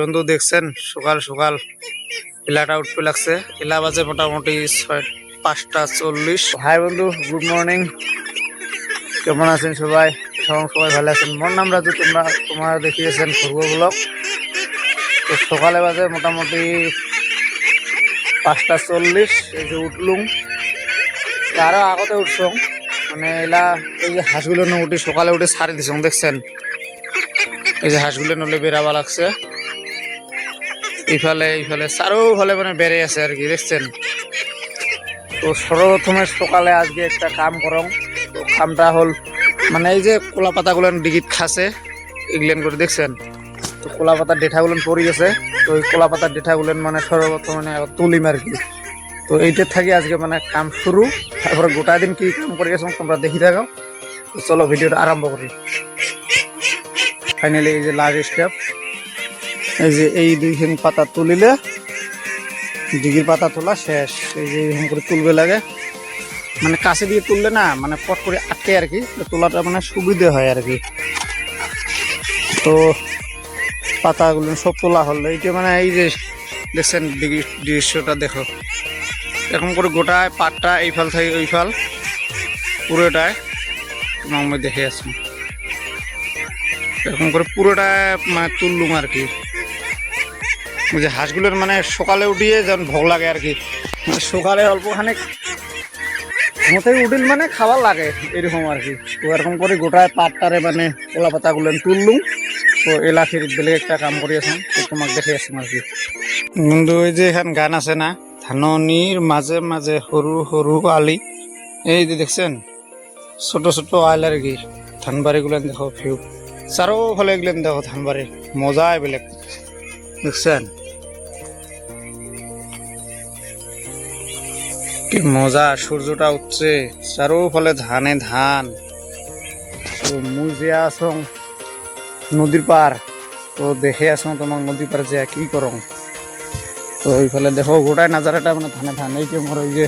বন্ধু, দেখছেন? সকাল সকাল এলাটা উঠতে লাগছে এলা বাজে মোটামুটি ছয়, পাঁচটা চল্লিশ। হাই বন্ধু গুড মর্নিং কেমন আছেন সবাই? সবাই ভালো আছেন? মোর নাম রাজু, তোমরা তোমরা দেখিয়েছেন ব্লক তো সকালে বাজে মোটামুটি পাঁচটা চল্লিশ, এই যে উঠলুম। আরও আগতে উঠছং মানে এলা এই যে হাঁসগুলো উঠি সকালে উঠে সারি দিছং দেখছেন? এই যে হাঁসগুলো নলে বেড়াবা লাগছে। ইফালে ইফালে চারোফালে মানে বেড়ে আছে আর কি, দেখছেন? তো সর্বপ্রথমে সকালে আজকে একটা কাম করং। তো কামটা হল মানে এই যে কলা পাতাগুলো ডিগিত খাসে এগুলেন করে দেখছেন? তো কলা পাতার ডেঠাগুলো পড়ে গেছে, তো ওই কলা পাতার ডেঠাগুলো মানে সর্বপ্রথম মানে তুলিম আর কি। তো এইটা থাকি আজকে মানে কাম শুরু, তারপরে গোটা দিন কি কাম করে গেছো তোমরা দেখি থাকো। তো চলো ভিডিওটা আরম্ভ করি। ফাইনালি এই যে লাস্ট স্টেপ এই যে এই দুইখান পাতা তুলিলে দিঘির পাতা তোলা শেষ। এই যে এরকম করে তুলবে লাগে। মানে কাছে দিয়ে তুললে না মানে পট করে আটকে আর কি তোলাটা মানে সুবিধে হয় আর কি। তো পাতাগুলো সব তোলা হলো। এইটা মানে এই যে দেখছেন দৃশ্যটা দেখো। এরকম করে গোটায়, পাটটা এই ফাল থেকে ওই ফাল, পুরোটায় আমি দেখে আসুন এরকম করে পুরোটা মানে তুললুম আর কি। যে হাঁসগুলোর মানে সকালে উঠিয়ে যেমন ভোগ লাগে আর কি। মানে সকালে অল্পখানে ঘুমোতেই উঠিল মানে খাবার লাগে, এরকম আর কি। তো এরকম করে গোটায় পাটটারে মানে কলা পাতাগুলো তুললুম, তো এলাকির বেলেগ একটা কাম করে আসুন তো তোমাকে দেখে আসুন আর কি। কিন্তু ওই যে এখান গান আছে না, ধাননির মাঝে মাঝে সরু সরু আলি, এই যে দেখছেন, ছোট ছোট আইল আর কি। ধান বাড়িগুলো দেখো ভিউ চারোফালে এগুলো দেখো ধান বাড়ি মজাই বেলেগ। দেখছেন? কি মজা, সূর্যটা উঠছে। চারোফালে ধানে ধান। তো মুই যে নদীর পার তো দেখে আসং তোমার নদীর পার যে কি করং। তো এইফালে দেখো, গোটাই নাজারাটা মানে ধানে ধান। এই যে মোর ওই যে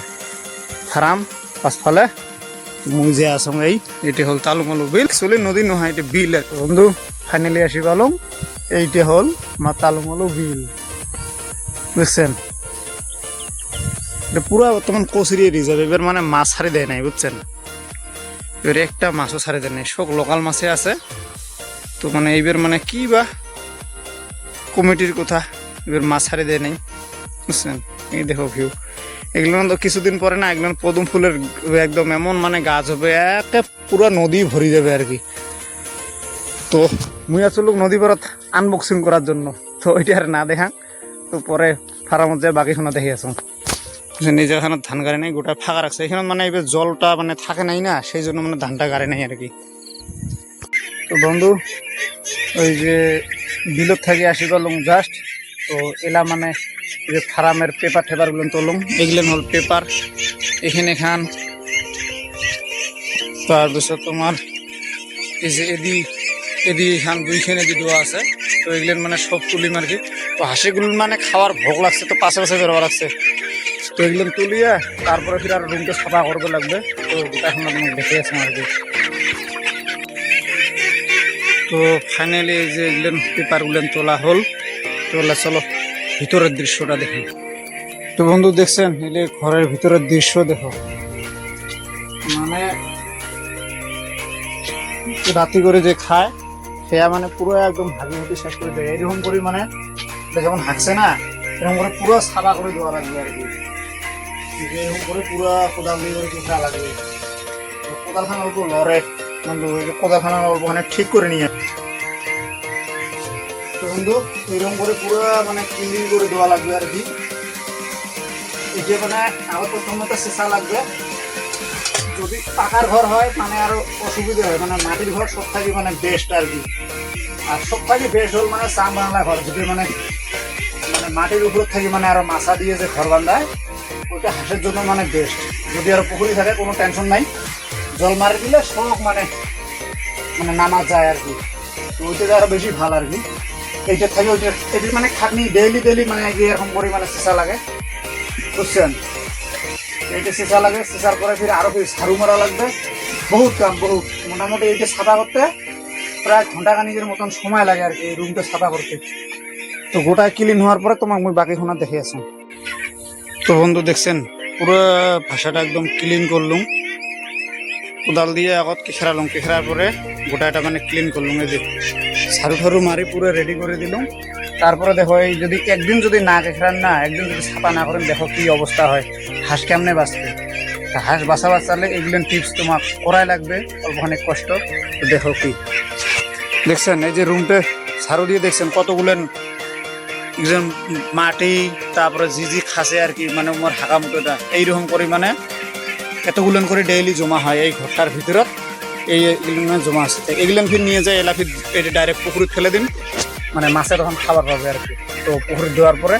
ফার্ম পাঁচফালে মুই যে আসং এই এটি হল তালুমালু বিল। চলি নদী নহয় এটি বিল। বন্ধু ফাইনালি আসি পালং এইটা হল মা তালুমালু বিল। বুঝছেন? এটা পুরো বর্তমান কচুরি রিজার্ভ এবার মানে মাছ ছাড়ি দেয় নাই, বুঝছেন? এবার একটা মাছও ছাড়ি দেয় নাই। সব লোকাল মাছে আছে। তো মানে এইবার মানে কি বা কমিটির কথা, এবার মাছ ছাড়ি দেয় নাই, বুঝছেন? এই দেখো ভিউ এগুলো তো কিছুদিন পরে না, এগুলো পদম ফুলের একদম এমন মানে গাছ হবে, একে পুরো নদী ভরি যাবে আর কি। তো মুই নদী পারত আনবক্সিং করার জন্য। তো ওইটা আর না দেখা, তো পরে ফার্মত যায় বাকি শোনা দেখে আসুন নিজের এখানে ধান গাড়ি নাই, গোটা ফাঁকা রাখছে এখানে মানে এবার জলটা মানে থাকে নাই না, সেই জন্য মানে ধানটা গাড়ি নাই আর কি। তো বন্ধু, ওই যে বিলত থেকে আসি গেলাম জাস্ট তো এলা মানে যে ফার্মের পেপার টেপারগুলো তুলুম এগুলো হল পেপার এখানে খান। তারপিছত তোমার এই যে এদি এদি খান দুইখানে এদি দেওয়া আছে। তো এগুলো মানে সব তুলিম আর কি। তো হাসিগুলো মানে খাওয়ার ভোগ লাগছে, তো পাশে পাশে বেরোবা লাগছে। তো এগুলো তুলিয়ে, তারপরে ফির আর রুমটা সাফা করবে লাগবে। তো এখন আপনাকে দেখে আসুন আর কি। তো ফাইনালি যে এগুলো পেপারগুলো তোলা হল। তোলা চলো, ভিতরের দৃশ্যটা দেখি। তো বন্ধু দেখছেন, এলে ঘরের ভিতরের দৃশ্য দেখো। মানে রাতি করে যে খায় সেয়া মানে পুরো একদম ভাগি ভাগি শেষ করে দেয়। এরকম করে মানে এটা যখন হাঁকছে না, এরকম করে পুরো সাদা করে দেওয়া লাগবে আর কি। এরকম করে পুরো কোদাল দিয়ে করে কিছু লাগবে। কোদালখানা অল্প লড়ে, বন্ধু কোদালখানা অল্প মানে ঠিক করে নিয়ে তো বন্ধু এরকম করে পুরো মানে ক্লিন করে দেওয়া লাগবে আর কি। যে মানে আবার প্রথমত শেষা লাগবে। যদি পাকার ঘর হয় মানে আরও অসুবিধা হয়। মানে মাটির ঘর সব থেকে মানে বেস্ট আর কি। আর সব থেকে বেস্ট হল মানে চাম বাংলা ঘর, যদি মানে মানে মাটির উপর থেকে মানে আরও মাছা দিয়ে যে ঘর বান্ধায় ওইটা হাঁসের জন্য মানে বেস্ট যদি আরও পুকুরি থাকে, কোনো টেনশন নাই। জল মারি দিলে সব মানে মানে নামা যায় আর কি। তো ওইটা আরও বেশি ভালো আর কি। এইটা থাকে ওইটা এটির মানে খাটনি ডেইলি ডেইলি মানে এরকম করে মানে চেঁচা লাগে। বুঝছেন? এইটা চেঁচা লাগে চেঁচার পরে ফির আরও ফির ঝাড়ু মারা লাগবে। বহুত কাম, বহুত। মোটামুটি এইটা সাদা করতে প্রায় ঘণ্টা খানিকের মতন সময় লাগে আর কি এই রুমটা সাদা করতে। তো গোটা ক্লিন হওয়ার পরে তোমাক মুই বাকি খোনা দেখে আছো। তো বন্ধু, দেখছেন, পুরো ভাষাটা একদম ক্লিন করলুম। কোদাল দিয়ে আগত কেখেরালুম কেখেরার পরে গোটা এটা মানে ক্লিন করলুম। এই যে সারু ঠারু মারি পুরো রেডি করে দিলুম। তারপরে দেখো, এই যদি একদিন যদি না কেখেরান না, একদিন যদি ছাপা না করেন, দেখো কি অবস্থা হয়। হাঁস কেমনে বাঁচবে? তা হাঁস বাঁচা বাঁচালে এগুলো টিপস তোমার করাই লাগবে অল্পখানি কষ্ট। তো দেখো কি। দেখছেন, এই যে রুমটা ঝাড়ু দিয়ে দেখছেন কতগুলেন একজন মাটি, তারপরে জি জি খাসে আর কি মানে মোর হাঁকা মুটোটা এইরকম করে মানে এতগুলেন করে ডেইলি জমা হয় এই ঘরটার ভিতৰত এই এগুলো জমা আছে। এগুলো ফির নিয়ে যায় এলা ফির এটা ডাইরেক্ট পুকুরে ফেলে দিন। মানে মাছে তখন খাবার পাবে আর কি, তো পুকুরে দেওয়ার পরে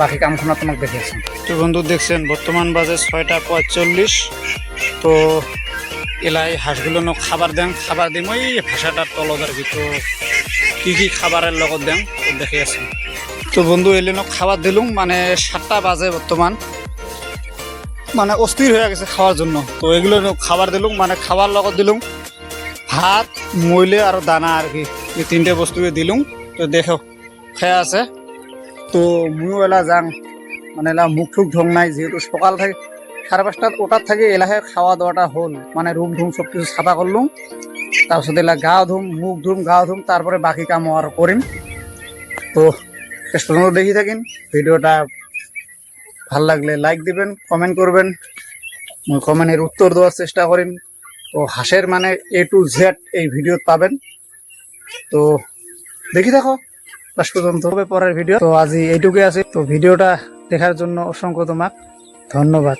বাকি কামখানা তোমাকে দেখিয়েছি। তো বন্ধু, দেখছেন, বর্তমান বাজে ছয়টা পঁয়তাল্লিশ। তো এলাই হাঁসগুলো খাবার দেন, খাবার দিম, ওই ভাষাটার তলত আর কি। তো কি কি খাবারের লগত দেন দেখে আছি তো বন্ধু, এলে খাবার দিলুম মানে সাতটা বাজে বর্তমান। মানে অস্থির হয়ে গেছে খাওয়ার জন্য। তো এগুলো খাবার দিলুম মানে খাবার লগত দিলুম। ভাত মইলে আর দানা আর কি, এই তিনটে বস্তুকে দিলুম। তো দেখো, খেয়ে আছে। তো ময়ও এলা যাং মানে এলা মুখ টুক ঢং নাই, যেহেতু সকাল থেকে সাড়ে পাঁচটাত ওটার থেকে এলাহে খাওয়া দাওয়াটা হল। মানে রুম ধুম সব কিছু সাফা করলুম তাৰপিছত এলা গা ধুম, মুখ ধুম, গা ধুম তারপরে বাকি কাম আর করিম তো শেষ পর্যন্ত দেখি থাকিন ভিডিওটা ভালো লাগলে লাইক দিবেন কমেন্ট করবেন কমেন্টের উত্তর দেওয়ার চেষ্টা করিম তো হাঁসের মানে এ টু জেড এই ভিডিওত পাবেন। তো দেখি দেখো, শেষ পর্যন্ত। পরের ভিডিও তো আজ এইটুকুই আছে। তো ভিডিওটা দেখার জন্য অসংখ্য তোমাক ধন্যবাদ।